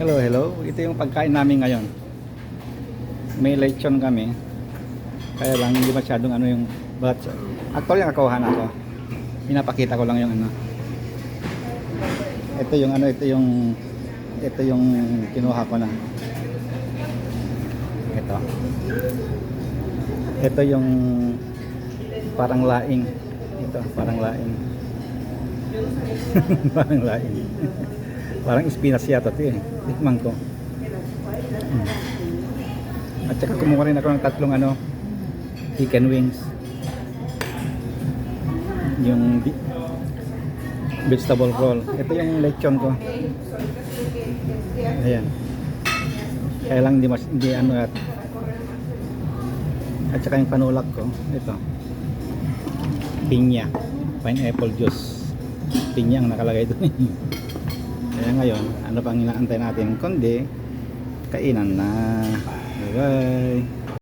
Hello, hello. Ito yung pagkain namin ngayon. May lechon kami. Kaya lang hindi masyadong ano yung but actually nakakuha na ako. Pinapakita ko lang yung ano. Ito yung ano, ito yung ito yung kinuha ko na. Ito. Ito yung parang laing. Ito, parang laing. parang laing. parang espinas yata ito eh. Tikman ko. Hmm. At saka kumuha rin ako ng tatlong ano, chicken wings. Yung vegetable roll. Ito yung lechon ko. Ayan. Kaya lang hindi mas hindi ano at at saka yung panulak ko. Ito. Pinya. Pineapple juice. Pinya ang nakalagay doon. Kaya ngayon, ano pang inaantay natin? Kundi, kainan na. Bye-bye.